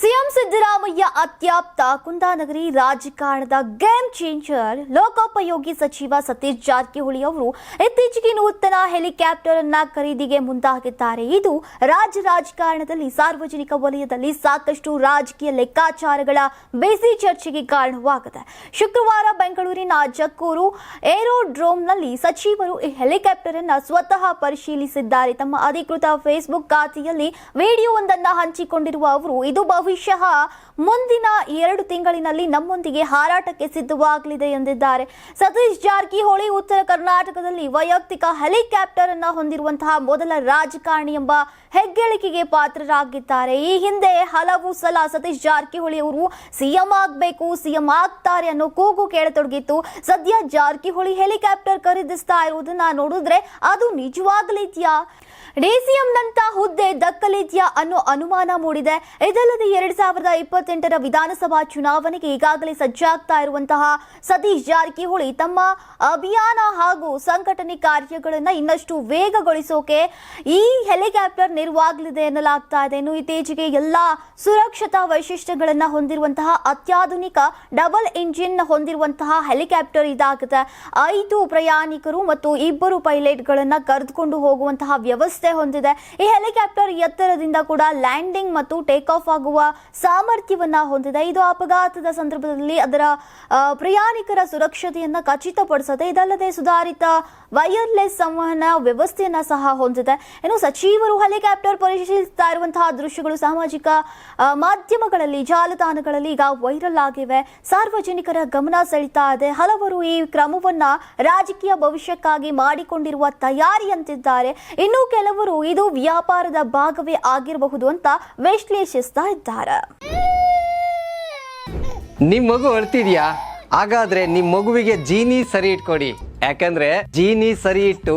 CM Siddaramaiah ಅತ್ಯಾಪ್ತ ಕುಂದಾನಗರಿ ರಾಜಕಾರಣದ game changer, ಲೋಕೋಪಯೋಗಿ ಸಚಿವ ಸತೀಶ್ ಜಾರಕಿಹೊಳಿ ಅವರು ಇತ್ತೀಚೆಗೆ ನೂತನ ಹೆಲಿಕಾಪ್ಟರ್ ಅನ್ನ ಖರೀದಿಗೆ ಮುಂದಾಗಿದ್ದಾರೆ. ಇದು ರಾಜ್ಯ ರಾಜಕಾರಣದಲ್ಲಿ ಸಾರ್ವಜನಿಕ ವಲಯದಲ್ಲಿ ಸಾಕಷ್ಟು ರಾಜಕೀಯ ಲೆಕ್ಕಾಚಾರಗಳ ಬೇಸಿ ಚರ್ಚೆಗೆ ಕಾರಣವಾಗಿದೆ ಶುಕ್ರವಾರ ಬೆಂಗಳೂರಿನ ಜಕ್ಕೂರು ಏರೋಡ್ರೋಮ್ನಲ್ಲಿ ಸಚಿವರು ಈ ಹೆಲಿಕಾಪ್ಟರ್ ಅನ್ನ ಸ್ವತಃ ಪರಿಶೀಲಿಸಿದ್ದಾರೆ. ತಮ್ಮ ಅಧಿಕೃತ ಫೇಸ್ಬುಕ್ ಖಾತೆಯಲ್ಲಿ ವಿಡಿಯೋ ಒಂದನ್ನು ಹಂಚಿಕೊಂಡಿರುವ ಅವರು, ಇದು في 莎 ಮುಂದಿನ ಎರಡು ತಿಂಗಳಿನಲ್ಲಿ ನಮ್ಮೊಂದಿಗೆ ಹಾರಾಟಕ್ಕೆ ಸಿದ್ಧವಾಗಲಿದೆ ಎಂದಿದ್ದಾರೆ. ಸತೀಶ್ ಜಾರಕಿಹೊಳಿ ಉತ್ತರ ಕರ್ನಾಟಕದಲ್ಲಿ ವೈಯಕ್ತಿಕ ಹೆಲಿಕಾಪ್ಟರ್ ಅನ್ನು ಹೊಂದಿರುವಂತಹ ಮೊದಲ ರಾಜಕಾರಣಿ ಎಂಬ ಹೆಗ್ಗಳಿಕೆಗೆ ಪಾತ್ರರಾಗಿದ್ದಾರೆ. ಈ ಹಿಂದೆ ಹಲವು ಸಲ ಸತೀಶ್ ಜಾರಕಿಹೊಳಿ ಅವರು ಸಿಎಂ ಆಗಬೇಕು, ಸಿಎಂ ಆಗ್ತಾರೆ ಅನ್ನೋ ಕೂಗು ಕೇಳತೊಡಗಿತ್ತು. ಸದ್ಯ ಜಾರಕಿಹೊಳಿ ಹೆಲಿಕಾಪ್ಟರ್ ಖರೀದಿಸ್ತಾ ಇರುವುದನ್ನ ನೋಡಿದ್ರೆ ಅದು ನಿಜವಾಗಲಿದ್ಯಾ? ಡಿಸಿಎಂನಂತ ಹುದ್ದೆ ದಕ್ಕಲಿದ್ಯಾ ಅನ್ನೋ ಅನುಮಾನ ಮೂಡಿದೆ. ಇದಲ್ಲದೆ ಎರಡ್ ಸಾವಿರದ ಇಪ್ಪತ್ತೆಂಟರ ವಿಧಾನಸಭಾ ಚುನಾವಣೆಗೆ ಈಗಾಗಲೇ ಸಜ್ಜಾಗ್ತಾ ಇರುವಂತಹ ಸತೀಶ್ ಜಾರಕಿಹೊಳಿ ತಮ್ಮ ಅಭಿಯಾನ ಹಾಗೂ ಸಂಘಟನೆ ಕಾರ್ಯಗಳನ್ನ ಇನ್ನಷ್ಟು ವೇಗಗೊಳಿಸೋಕೆ ಈ ಹೆಲಿಕಾಪ್ಟರ್ ನೆರವಾಗಲಿದೆ ಎನ್ನಲಾಗ್ತಾ ಇದೆ. ಇನ್ನು ಇತ್ತೀಚೆಗೆ ಎಲ್ಲಾ ಸುರಕ್ಷತಾ ವೈಶಿಷ್ಟ್ಯಗಳನ್ನ ಹೊಂದಿರುವಂತಹ ಅತ್ಯಾಧುನಿಕ ಡಬಲ್ ಇಂಜಿನ್ ಹೊಂದಿರುವಂತಹ ಹೆಲಿಕಾಪ್ಟರ್ ಇದಾಗಿದೆ ಐದು ಪ್ರಯಾಣಿಕರು ಮತ್ತು ಇಬ್ಬರು ಪೈಲಟ್ಗಳನ್ನು ಕರೆದುಕೊಂಡು ಹೋಗುವಂತಹ ವ್ಯವಸ್ಥೆ ಹೊಂದಿದೆ. ಈ ಹೆಲಿಕಾಪ್ಟರ್ ಎತ್ತರದಿಂದ ಕೂಡ ಲ್ಯಾಂಡಿಂಗ್ ಮತ್ತು ಟೇಕ್ ಆಫ್ ಆಗುವ ಸಾಮರ್ಥ್ಯವನ್ನ ಹೊಂದಿದೆ. ಇದು ಅಪಘಾತದ ಸಂದರ್ಭದಲ್ಲಿ ಅದರ ಪ್ರಯಾಣಿಕರ ಸುರಕ್ಷತೆಯನ್ನ ಖಚಿತಪಡಿಸುತ್ತೆ. ಇದಲ್ಲದೆ ಸುಧಾರಿತ ವೈರ್ಲೆಸ್ ಸಂವಹನ ವ್ಯವಸ್ಥೆಯನ್ನ ಸಹ ಹೊಂದಿದೆ. ಇನ್ನು ಸಚಿವರು ಹೆಲಿಕಾಪ್ಟರ್ ಪರಿಶೀಲಿಸ್ತಾ ಇರುವಂತಹ ದೃಶ್ಯಗಳು ಸಾಮಾಜಿಕ ಮಾಧ್ಯಮಗಳಲ್ಲಿ, ಜಾಲತಾಣಗಳಲ್ಲಿ ಈಗ ವೈರಲ್ ಆಗಿವೆ. ಸಾರ್ವಜನಿಕರ ಗಮನ ಸೆಳಿತಾ ಇದೆ. ಹಲವರು ಈ ಕ್ರಮವನ್ನ ರಾಜಕೀಯ ಭವಿಷ್ಯಕ್ಕಾಗಿ ಮಾಡಿಕೊಂಡಿರುವ ತಯಾರಿ ಅಂತಿದ್ದಾರೆ. ಇನ್ನು ಕೆಲವರು ಇದು ವ್ಯಾಪಾರದ ಭಾಗವೇ ಆಗಿರಬಹುದು ಅಂತ ವಿಶ್ಲೇಷಿಸ್ತಾ ಇದ್ದಾರೆ. ನಿಮ್ ಮಗು ಅಳ್ತಿದ್ಯಾ ಹಾಗಾದ್ರೆ ನಿಮ್ಮ ಮಗುವಿಗೆ ಜೀನಿ ಸರಿ ಇಟ್ಕೊಡಿ. ಯಾಕಂದ್ರೆ ಜೀನಿ ಸರಿ ಇಟ್ಟು